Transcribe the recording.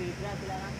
Nice, sige